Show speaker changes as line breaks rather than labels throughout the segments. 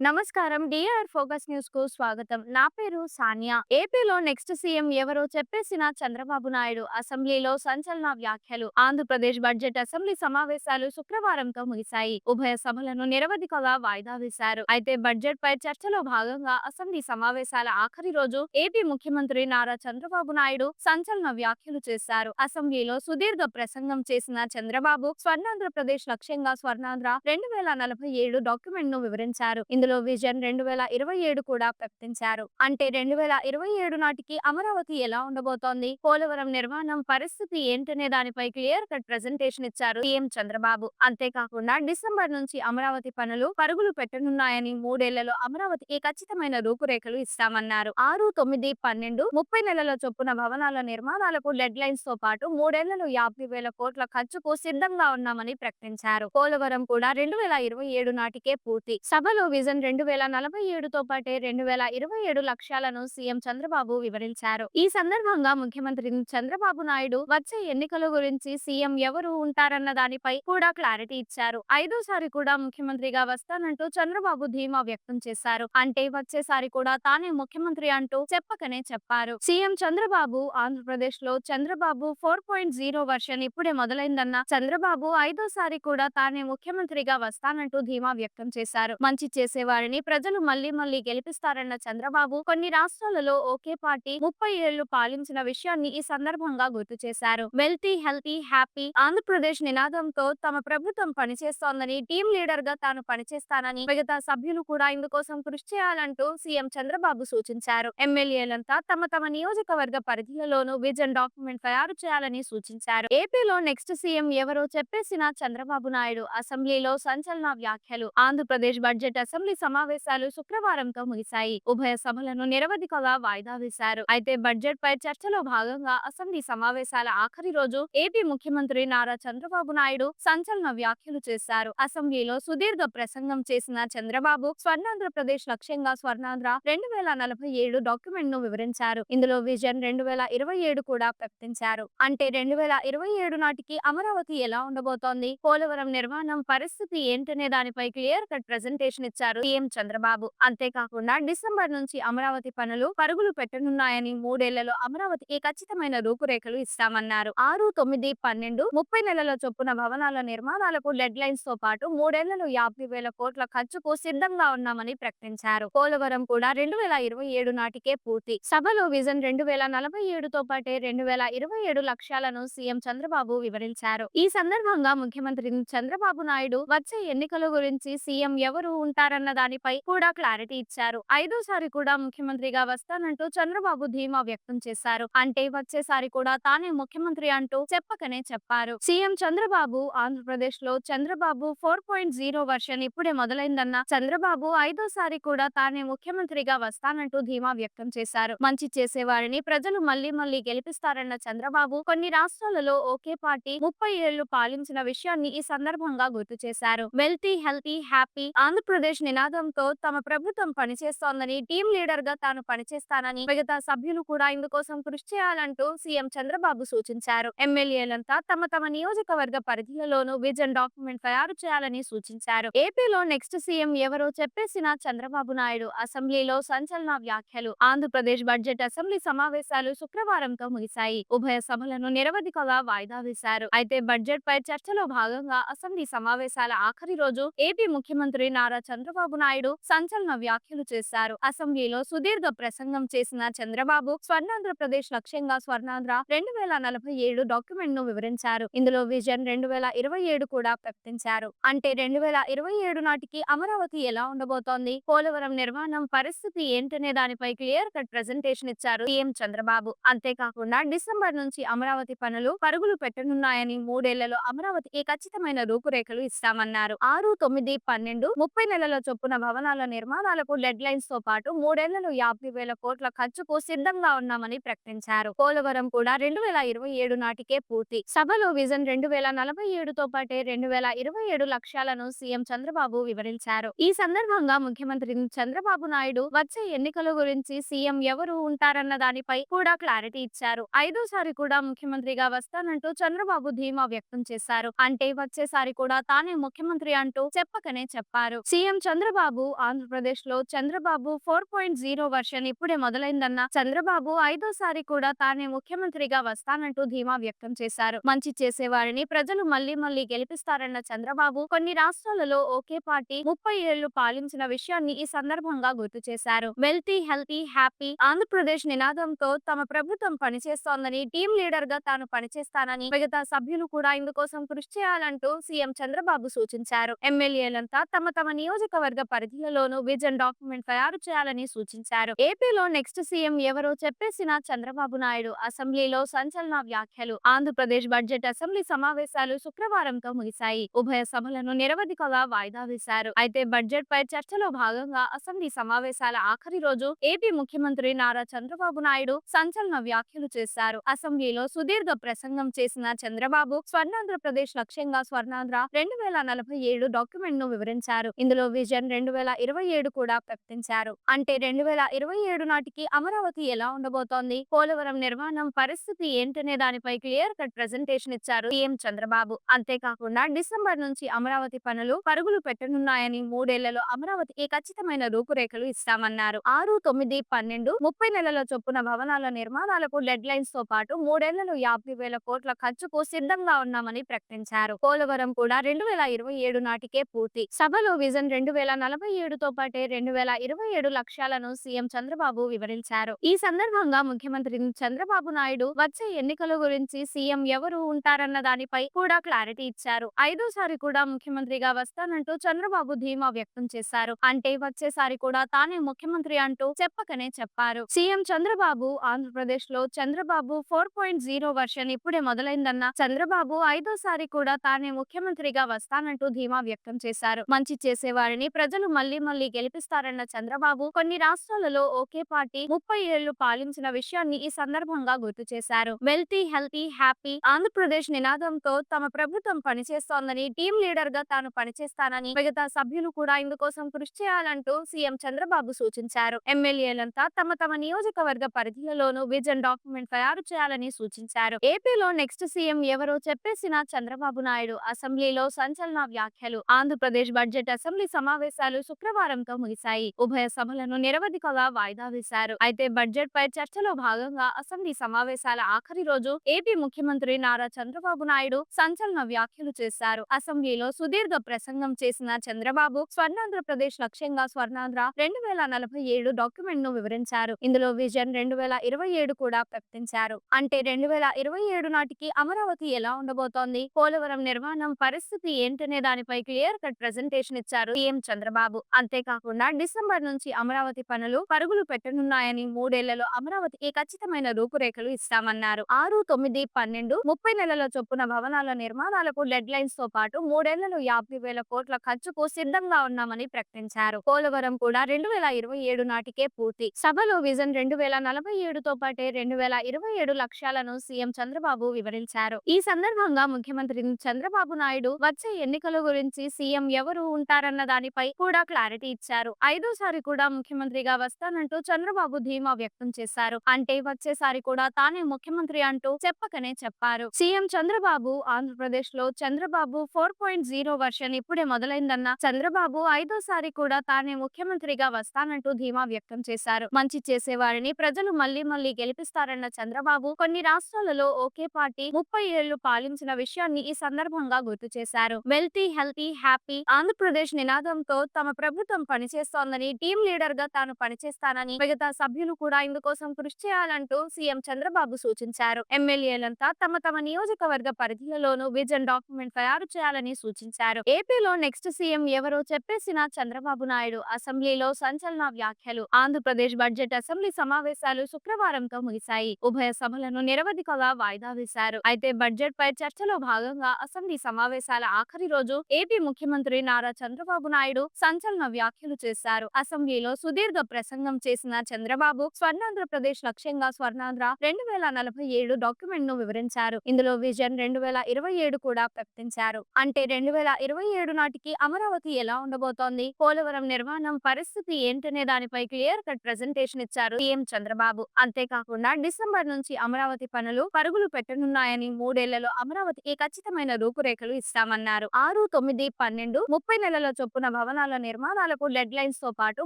నమస్కారం. DR focus న్యూస్కు స్వాగతం. నా పేరు సానియా. ఏపీలో నెక్స్ట్ సీఎం ఎవరో చెప్పేసిన చంద్రబాబు నాయుడు అసెంబ్లీలో సంచలన వ్యాఖ్యలు. ఆంధ్రప్రదేశ్ బడ్జెట్ అసెంబ్లీ సమావేశాలు శుక్రవారంతో ముగిశాయి. ఉభయ సభలను నిరవధికగా వాయిదా వేశారు. అయితే బడ్జెట్ పై చర్చలో భాగంగా అసెంబ్లీ సమావేశాల ఆఖరి రోజు ఏపీ ముఖ్యమంత్రి నారా చంద్రబాబు నాయుడు సంచలన వ్యాఖ్యలు చేశారు. అసెంబ్లీలో సుదీర్ఘ ప్రసంగం చేసిన చంద్రబాబు స్వర్ణాంధ్రప్రదేశ్ లక్ష్యంగా స్వర్ణాంధ్ర రెండు వేల నలభై ఏడు డాక్యుమెంట్ను వివరించారు. ఇందులో విజన్ రెండు వేల ఇరవై ఏడు కూడా ప్రకటించారు. అంటే రెండు వేల ఇరవై ఏడు నాటికి అమరావతి ఎలా ఉండబోతోంది? పోలవరం నిర్మాణం పరిస్థితి ఏంటనే దానిపై క్లియర్ కట్ ప్రెజెంటేషన్ ఇచ్చారు సీఎం చంద్రబాబు. అంతేకాకుండా డిసెంబర్ నుంచి అమరావతి పనులు పరుగులు పెట్టనున్నాయని మూడేళ్ళలో అమరావతికి ఖచ్చితమైన రూపురేఖలు ఇస్తామన్నారు. ఆరు తొమ్మిది పన్నెండు ముప్పై నెలల చొప్పున భవనాల నిర్మాణాలకు డెడ్ లైన్స్తో పాటు మూడేళ్ళలో యాభై వేల కోట్ల ఖర్చుకు సిద్ధంగా ఉన్నామని ప్రకటించారు. పోలవరం కూడా రెండు వేల ఇరవై ఏడు నాటికే పూర్తి. సభలో విజన్ రెండు వేల నలభై ఏడుతో పాటే రెండు వేల ఇరవై ఏడు లక్ష్యాలను సీఎం చంద్రబాబు వివరించారు. ఈ సందర్భంగా ముఖ్యమంత్రి చంద్రబాబు నాయుడు వచ్చే ఎన్నికల గురించి సీఎం ఎవరు ఉంటారన్న దానిపై కూడా క్లారిటీ ఇచ్చారు. ఐదోసారి కూడా ముఖ్యమంత్రిగా వస్తానంటూ చంద్రబాబు ధీమా వ్యక్తం చేశారు. అంటే వచ్చేసారి కూడా తానే ముఖ్యమంత్రి అంటూ చెప్పకనే చెప్పారు. సీఎం చంద్రబాబు ఆంధ్రప్రదేశ్లో Chandrababu four point zero version ఇప్పుడే మొదలైందన్న చంద్రబాబు ఐదోసారి కూడా తానే ముఖ్యమంత్రిగా వస్తానంటూ ధీమా వ్యక్తం చేశారు. మంచి చేసే వారిని ప్రజలు మళ్ళీ మళ్ళీ గెలిపిస్తారన్న చంద్రబాబు కొన్ని రాష్ట్రాలలో ఒకే పార్టీ ముప్పై ఏళ్ళు పాలించిన విషయాన్ని ఈ సందర్భంగా గుర్తు చేశారు. వెల్తీ హెల్తీ హ్యాపీ ఆంధ్రప్రదేశ్ నినాదంతో తమ ప్రభుత్వం పనిచేస్తోందని టీం లీడర్గా తాను పనిచేస్తానని మిగతా సభ్యులు కూడా ఇందుకోసం కృషి చేయాలంటూ సీఎం చంద్రబాబు సూచించారు. ఎమ్మెల్యేలంతా తమ తమ నియోజకవర్గ పరిధిలలోనూ విజన్ డాక్యుమెంట్ తయారు చేయాలని సూచించారు. ఏపీలో నెక్స్ట్ సీఎం ఎవరో చెప్పేసిన చంద్రబాబు నాయుడు అసెంబ్లీలో సంచలన వ్యాఖ్యలు. ఆంధ్రప్రదేశ్ బడ్జెట్ అసెంబ్లీ సమావేశాలు శుక్రవారంతో ముగిశాయి. ఉభయ సభలను నిరవధికగా వాయిదా వేశారు. అయితే బడ్జెట్ పై చర్చలో భాగంగా అసెంబ్లీ సమావేశాల ఆఖరి రోజు ఏపీ ముఖ్యమంత్రి నారా చంద్రబాబు నాయుడు సంచలన వ్యాఖ్యలు చేశారు. అసెంబ్లీలో సుదీర్ఘ ప్రసంగం చేసిన చంద్రబాబు స్వర్ణాంధ్రప్రదేశ్ లక్ష్యంగా స్వర్ణాంధ్ర రెండు వేల నలభై ఏడు డాక్యుమెంట్ను వివరించారు. ఇందులో విజన్ రెండు వేల ఇరవై ఏడు కూడా ప్రకటించారు. అంటే రెండు వేల ఇరవై ఏడు నాటికి అమరావతి ఎలా ఉండబోతోంది? పోలవరం నిర్మాణం పరిస్థితి ఏంటనే దానిపై క్లియర్ కట్ ప్రెజెంటేషన్ ఇచ్చారు. సీఎం చంద్రబాబు. అంతేకాకుండా డిసెంబర్ నుంచి అమరావతి పనులు పరుగులు పెట్టనున్నాయని మూడేళ్ళలో అమరావతికి ఖచ్చితమైన రూపురేఖలు ఇస్తామన్నారు. ఆరు తొమ్మిది పన్నెండు ముప్పై నెలల చొప్పున భవనాల నిర్మాణాలకు డెడ్ లైన్స్తో పాటు మూడేళ్ళలో యాభై వేల కోట్ల ఖర్చుకు సిద్ధంగా ఉన్నామని ప్రకటించారు. పోలవరం కూడా రెండు వేల ఇరవై ఏడు నాటికే పూర్తి. సభలో విజన్ రెండు వేల నలభై ఏడుతో పాటే రెండు వేల ఇరవై ఏడు లక్ష్యాలను సీఎం చంద్రబాబు వివరించారు. ఈ సందర్భంగా ముఖ్యమంత్రి చంద్రబాబు నాయుడు వచ్చే ఎన్నికల గురించి సీఎం ఎవరు ఉంటారన్న దానిపై కూడా క్లారిటీ ఇచ్చారు. ఐదోసారి కూడా ముఖ్యమంత్రిగా వస్తానంటూ చంద్రబాబు ధీమా వ్యక్తం చేశారు. అంటే వచ్చేసారి కూడా తానే ముఖ్యమంత్రి అంటూ చెప్పకనే చెప్పారు. సీఎం చంద్రబాబు ఆంధ్రప్రదేశ్లో Chandrababu four point zero version ఇప్పుడే మొదలైందన్న చంద్రబాబు ఐదోసారి కూడా తానే ముఖ్యమంత్రిగా వస్తానంటూ ధీమా వ్యక్తం చేశారు. మంచి చేసేవారిని ప్రజలు మళ్ళీ మళ్ళీ గెలిపిస్తారన్న చంద్రబాబు కొన్ని రాష్ట్రాలలో ఒకే పార్టీ ముప్పై ఏళ్ళు పాలించిన విషయాన్ని ఈ సందర్భంగా గుర్తు చేశారు. వెల్తీ హెల్తీ హ్యాపీ ఆంధ్రప్రదేశ్ నినాదంతో తమ ప్రభుత్వం పనిచేస్తోందని టీం లీడర్గా తాను పనిచేస్తానని మిగతా సభ్యులు కూడా ఇందుకోసం కృషి చేయాలంటూ సీఎం చంద్రబాబు సూచించారు. ఎమ్మెల్యేలంతా తమ తమ నియోజకవర్గ పరిధిలోనూ విజన్ డాక్యుమెంట్ తయారు చేయాలని సూచించారు. ఏపీలో నెక్స్ట్ సీఎం ఎవరో చెప్పేసిన చంద్రబాబు నాయుడు అసెంబ్లీలో సంచలన వ్యాఖ్యలు ఆంధ్రప్రదేశ్ బడ్జెట్ అసెంబ్లీ సమావేశాలు శుక్రవారంతో ముగిశాయి. ఉభయ సభలను నిరవధికగా వాయిదా వేశారు. అయితే బడ్జెట్ పై చర్చలో భాగంగా అసెంబ్లీ సమావేశాల ఆఖరి రోజు ఏపీ ముఖ్యమంత్రి నారా చంద్రబాబు నాయుడు సంచలన వ్యాఖ్యలు చేశారు. అసెంబ్లీలో సుదీర్ఘ ప్రసంగం చేసిన చంద్రబాబు స్వర్ణాంధ్రప్రదేశ్ లక్ష్యంగా స్వర్ణాంధ్ర రెండు వేల నలభై ఏడు డాక్యుమెంట్ను వివరించారు. ఇందులో విజన్ రెండు వేల ఇరవై ఏడు కూడా ప్రకటించారు. అంటే రెండు వేల ఇరవై ఏడు నాటికి అమరావతి ఎలా ఉండబోతోంది? పోలవరం నిర్మాణం పరిస్థితి ఏంటనే దానిపై క్లియర్ కట్ ప్రెజెంటేషన్ ఇచ్చారు సీఎం చంద్రబాబు. అంతేకాకుండా డిసెంబర్ నుంచి అమరావతి పనులు పరుగులు పెట్టనున్నాయని మూడేళ్ళలో అమరావతికి ఖచ్చితమైన రూపురేఖలు ఇస్తామన్నారు. ఆరు తొమ్మిది పన్నెండు ముప్పై నెలల చొప్పున భవనాల నిర్మాణాలకు డెడ్ లైన్స్తో పాటు మూడేళ్ళలో యాభై వేల కోట్ల ఖర్చుకు సిద్ధంగా ఉన్నామని ప్రకటించారు. పోలవరం కూడా రెండు వేల ఇరవై ఏడు నాటికే పూర్తి. సభలో విజన్ రెండు వేల నలభై ఏడుతో పాటే రెండు వేల ఇరవై ఏడు లక్ష్యాలను సీఎం చంద్రబాబు వివరించారు. ఈ సందర్భంగా ముఖ్యమంత్రి చంద్రబాబు నాయుడు వచ్చే ఎన్నికల గురించి సీఎం ఎవరు ఉంటారన్న దానిపై కూడా క్లారిటీ ఇచ్చారు. ఐదోసారి కూడా ముఖ్యమంత్రిగా వస్తానంటూ చంద్రబాబు ధీమా వ్యక్తం చేశారు. అంటే వచ్చేసారి కూడా తానే ముఖ్యమంత్రి అంటూ చెప్పకనే చెప్పారు. సీఎం చంద్ర చంద్రబాబు ఆంధ్రప్రదేశ్లో Chandrababu four point zero version ఇప్పుడే మొదలైందన్న చంద్రబాబు ఐదోసారి కూడా తానే ముఖ్యమంత్రిగా వస్తానంటూ ధీమా వ్యక్తం చేశారు. మంచి చేసేవారిని ప్రజలు మళ్ళీ మళ్ళీ గెలిపిస్తారన్న చంద్రబాబు కొన్ని రాష్ట్రాలలో ఒకే పార్టీ ముప్పై ఏళ్ళు పాలించిన విషయాన్ని ఈ సందర్భంగా గుర్తు చేశారు. వెల్తీ హెల్తీ హ్యాపీ ఆంధ్రప్రదేశ్ నినాదంతో తమ ప్రభుత్వం పనిచేస్తోందని టీం లీడర్గా తాను పనిచేస్తానని మిగతా సభ్యులు కూడా ఇందుకోసం కృషి చేయాలంటూ సీఎం చంద్రబాబు సూచించారు. ఎమ్మెల్యేలంతా తమ తమ నియోజకవర్గ పరిధిలోనూ విజన్ డాక్యుమెంట్ తయారు చేయాలని సూచించారు. ఏపీలో నెక్స్ట్ సీఎం ఎవరో చెప్పేసిన చంద్రబాబు నాయుడు అసెంబ్లీలో సంచలన వ్యాఖ్యలు ఆంధ్రప్రదేశ్ బడ్జెట్ అసెంబ్లీ సమావేశాలు శుక్రవారంతో ముగిశాయి. ఉభయ సభలను నిరవధికగా వాయిదా వేశారు. అయితే బడ్జెట్ పై చర్చలో భాగంగా అసెంబ్లీ సమావేశాల ఆఖరి రోజు ఏపీ ముఖ్యమంత్రి నారా చంద్రబాబు నాయుడు సంచలన వ్యాఖ్యలు చేశారు. అసెంబ్లీలో సుదీర్ఘ ప్రసంగం చేసిన చంద్రబాబు స్వర్ణాంధ్రప్రదేశ్ లక్ష్యంగా స్వర్ణాంధ్ర రెండు వేల నలభై ఏడు డాక్యుమెంట్ను వివరించారు. ఇందులో విజన్ రెండు వేల ఇరవై ఏడు కూడా ప్రకటించారు. అంటే రెండు వేల ఇరవై ఏడు నాటికి అమరావతి ఎలా ఉండబోతోంది? పోలవరం నిర్మాణం పరిస్థితి ఏంటనే దానిపై క్లియర్ కట్ ప్రెజెంటేషన్ ఇచ్చారు సీఎం చంద్రబాబు. అంతేకాకుండా డిసెంబర్ నుంచి అమరావతి పనులు పరుగులు పెట్టనున్నాయని మూడేళ్ళలో అమరావతికి ఖచ్చితమైన రూపురేఖలు ఇస్తామన్నారు. ఆరు తొమ్మిది పన్నెండు ముప్పై నెలల చొప్పున భవనాల నిర్మాణాలకు డెడ్ లైన్స్తో పాటు మూడేళ్ళలో యాభై వేల కోట్ల ఖర్చుకు సిద్ధంగా ఉన్నామని ప్రకటించారు. పోలవరం కూడా రెండు వేల ఇరవై ఏడు నాటికే పూర్తి. సభలో విజన్ రెండు వేల నలభై ఏడుతో పాటే రెండు వేల ఇరవై ఏడు లక్ష్యాలను సీఎం చంద్రబాబు వివరించారు. ఈ సందర్భంగా ముఖ్యమంత్రి చంద్రబాబు నాయుడు వచ్చే ఎన్నికల గురించి సీఎం ఎవరు ఉంటారన్న దానిపై కూడా క్లారిటీ ఇచ్చారు. ఐదోసారి కూడా ముఖ్యమంత్రిగా వస్తానంటూ చంద్రబాబు ధీమా వ్యక్తం చేశారు. అంటే వచ్చేసారి కూడా తానే ముఖ్యమంత్రి అంటూ చెప్పకనే చెప్పారు. సీఎం చంద్రబాబు ఆంధ్రప్రదేశ్లో Chandrababu four point zero version ఇప్పుడే మొదలైందన్న చంద్రబాబు ఐదోసారి కూడా తానే ముఖ్యమంత్రిగా వస్తానంటూ ధీమా వ్యక్తం చేశారు. మంచి చేసేవారిని ప్రజలు మళ్ళీ మళ్ళీ గెలిపిస్తారన్న చంద్రబాబు కొన్ని రాష్ట్రాలలో ఒకే పార్టీ ముప్పై ఏళ్ళు పాలించిన విషయాన్ని ఈ సందర్భంగా గుర్తు చేశారు. వెల్తీ హెల్తీ హ్యాపీ ఆంధ్రప్రదేశ్ నినాదంతో తమ ప్రభుత్వం పనిచేస్తోందని టీం లీడర్గా తాను పనిచేస్తానని మిగతా సభ్యులు కూడా ఇందుకోసం కృషి చేయాలంటూ సీఎం చంద్రబాబు సూచించారు. ఎమ్మెల్యేలంతా తమ తమ నియోజకవర్గ పరిధిలోనూ విజన్ డాక్యుమెంట్ తయారు చేయాలని సూచించారు. ఏపీలో నెక్స్ట్ సీఎం ఎవరో చెప్పేసిన చంద్రబాబు నాయుడు అసెంబ్లీలో సంచలన వ్యాఖ్యలు. ఆంధ్రప్రదేశ్ బడ్జెట్ అసెంబ్లీ సమావేశం సమావేశాలు శుక్రవారంతో ముగిశాయి. ఉభయ సభలను నిరవధికగా వాయిదా వేశారు. అయితే బడ్జెట్ పై చర్చలో భాగంగా అసెంబ్లీ సమావేశాల ఆఖరి రోజు ఏపీ ముఖ్యమంత్రి నారా చంద్రబాబు నాయుడు సంచలన వ్యాఖ్యలు చేశారు. అసెంబ్లీలో సుదీర్ఘ ప్రసంగం చేసిన చంద్రబాబు స్వర్ణాంధ్రప్రదేశ్ లక్ష్యంగా స్వర్ణాంధ్ర రెండు వేల నలభై ఏడు డాక్యుమెంట్ను వివరించారు. ఇందులో విజన్ రెండు వేల ఇరవై ఏడు కూడా ప్రకటించారు. అంటే రెండు వేల ఇరవై ఏడు నాటికి అమరావతి ఎలా ఉండబోతోంది? పోలవరం నిర్మాణం పరిస్థితి ఏంటనే దానిపై క్లియర్ కట్ ప్రెజెంటేషన్ ఇచ్చారు సీఎం చంద్రబాబు అంతేకాకుండా డిసెంబర్ నుంచి అమరావతి పనులు పరుగులు పెట్టనున్నాయని మూడేళ్ళలో అమరావతికి ఖచ్చితమైన రూపురేఖలు ఇస్తామన్నారు. ఆరు తొమ్మిది పన్నెండు ముప్పై నెలల చొప్పున భవనాల నిర్మాణాలకు డెడ్ లైన్స్తో పాటు మూడేళ్ళలో యాభై వేల కోట్ల ఖర్చుకు సిద్ధంగా ఉన్నామని ప్రకటించారు. పోలవరం కూడా రెండు వేల ఇరవై ఏడు నాటికే పూర్తి. సభలో విజన్ రెండు వేల నలభై ఏడుతో పాటే రెండు వేల ఇరవై ఏడు లక్ష్యాలను సీఎం చంద్రబాబు వివరించారు. ఈ సందర్భంగా ముఖ్యమంత్రి చంద్రబాబు నాయుడు వచ్చే ఎన్నికల గురించి సీఎం ఎవరు ఉంటారన్న దానిపై కూడా క్లారిటీ ఇచ్చారు. ఐదోసారి కూడా ముఖ్యమంత్రిగా వస్తానంటూ చంద్రబాబు ధీమా వ్యక్తం చేశారు. అంటే వచ్చేసారి కూడా తానే ముఖ్యమంత్రి అంటూ చెప్పకనే చెప్పారు. సీఎం చంద్రబాబు ఆంధ్రప్రదేశ్లో Chandrababu four point zero version ఇప్పుడే మొదలైందన్న చంద్రబాబు ఐదోసారి కూడా తానే ముఖ్యమంత్రిగా వస్తానంటూ ధీమా వ్యక్తం చేశారు. మంచి చేసేవారిని ప్రజలు మళ్ళీ మళ్ళీ గెలిపిస్తారన్న చంద్రబాబు కొన్ని రాష్ట్రాలలో ఒకే పార్టీ ముప్పై ఏళ్ళు పాలించిన విషయాన్ని ఈ సందర్భంగా గుర్తు చేశారు. వెల్తీ హెల్తీ హ్యాపీ ఆంధ్రప్రదేశ్ నినాదంతో తమ ప్రభుత్వం పనిచేస్తోందని టీం లీడర్గా తాను పనిచేస్తానని మిగతా సభ్యులు కూడా ఇందుకోసం కృషి చేయాలంటూ సీఎం చంద్రబాబు సూచించారు. ఎమ్మెల్యేలంతా తమ తమ నియోజకవర్గ పరిధిలోనూ విజన్ డాక్యుమెంట్ తయారు చేయాలని సూచించారు. ఏపీలో నెక్స్ట్ సీఎం ఎవరో చెప్పేసిన చంద్రబాబు నాయుడు అసెంబ్లీలో సంచలన వ్యాఖ్యలు ఆంధ్రప్రదేశ్ బడ్జెట్ అసెంబ్లీ సమావేశాలు శుక్రవారంతో ముగిశాయి. ఉభయ సభలను నిరవధికగా వాయిదా వేశారు. అయితే బడ్జెట్ పై చర్చలో భాగంగా అసెంబ్లీ సమావేశాల ఆఖరి రోజు ఏపీ ముఖ్యమంత్రి నారా చంద్రబాబు నాయుడు సంచలన వ్యాఖ్యలు చేశారు. అసెంబ్లీలో సుదీర్ఘ ప్రసంగం చేసిన చంద్రబాబు స్వర్ణాంధ్రప్రదేశ్ లక్ష్యంగా స్వర్ణాంధ్ర రెండు వేల నలభై ఏడు డాక్యుమెంట్ను వివరించారు. ఇందులో విజన్ రెండు వేల ఇరవై ఏడు కూడా ప్రకటించారు. అంటే రెండు వేల ఇరవై ఏడు నాటికి అమరావతి ఎలా ఉండబోతోంది? పోలవరం నిర్మాణం పరిస్థితి ఏంటనే దానిపై క్లియర్ కట్ ప్రెజెంటేషన్ ఇచ్చారు సీఎం చంద్రబాబు. అంతేకాకుండా డిసెంబర్ నుంచి అమరావతి పనులు పరుగులు పెట్టనున్నాయని మూడేళ్ళలో అమరావతికి ఖచ్చితమైన రూపురేఖలు ఇస్తామన్నారు. ఆరు తొమ్మిది పన్నెండు ముప్పై నెలల చొప్పున భవన భవనాల నిర్మాణాలకు డెడ్ లైన్స్తో పాటు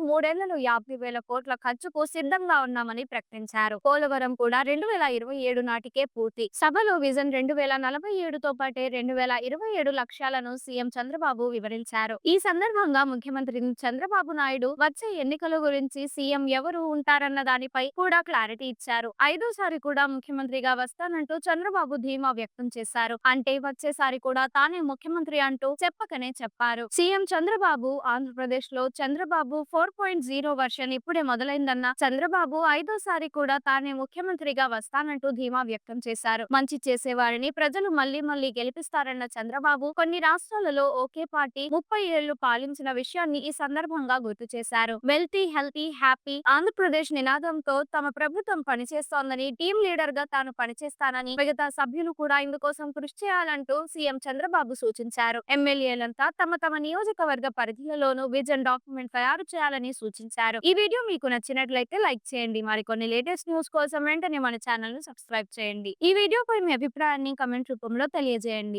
మూడేళ్ళలో యాభై వేల కోట్ల ఖర్చుకు సిద్ధంగా ఉన్నామని ప్రకటించారు. పోలవరం కూడా రెండు వేల ఇరవై ఏడు నాటికే పూర్తి. సభలో విజన్ రెండు వేల నలభై ఏడుతో పాటే రెండు వేల ఇరవై ఏడు లక్ష్యాలను సీఎం చంద్రబాబు వివరించారు. ఈ సందర్భంగా ముఖ్యమంత్రి చంద్రబాబు నాయుడు వచ్చే ఎన్నికల గురించి సీఎం ఎవరు ఉంటారన్న దానిపై కూడా క్లారిటీ ఇచ్చారు. ఐదోసారి కూడా ముఖ్యమంత్రిగా వస్తానంటూ చంద్రబాబు ధీమా వ్యక్తం చేశారు. అంటే వచ్చేసారి కూడా తానే ముఖ్యమంత్రి అంటూ చెప్పకనే చెప్పారు. సీఎం చంద్రబాబు ఆంధ్రప్రదేశ్లో Chandrababu four point zero version ఇప్పుడే మొదలైందన్న చంద్రబాబు ఐదోసారి కూడా తానే ముఖ్యమంత్రిగా వస్తానంటూ ధీమా వ్యక్తం చేశారు. మంచి చేసేవారిని ప్రజలు మళ్ళీ మళ్ళీ గెలిపిస్తారన్న చంద్రబాబు కొన్ని రాష్ట్రాలలో ఒకే పార్టీ ముప్పై ఏళ్ళు పాలించిన విషయాన్ని ఈ సందర్భంగా గుర్తు చేశారు. వెల్తీ హెల్తీ హ్యాపీ ఆంధ్రప్రదేశ్ నినాదంతో తమ ప్రభుత్వం పనిచేస్తోందని టీం లీడర్గా తాను పనిచేస్తానని మిగతా సభ్యులు కూడా ఇందుకోసం కృషి చేయాలంటూ సీఎం చంద్రబాబు సూచించారు. ఎమ్మెల్యేలంతా తమ తమ నియోజకవర్గ పరిధిలో లోను విజన్ డాక్యుమెంట్ తయారు చేయాలని సూచించారు. ఈ వీడియో మీకు నచ్చినట్లయితే లైక్ చేయండి. మరికొన్ని లేటెస్ట్ న్యూస్ కోసం వెంటనే మన ఛానల్ను సబ్స్క్రైబ్ చేయండి. ఈ వీడియోపై మీ అభిప్రాయాన్ని కమెంట్ రూపంలో తెలియజేయండి.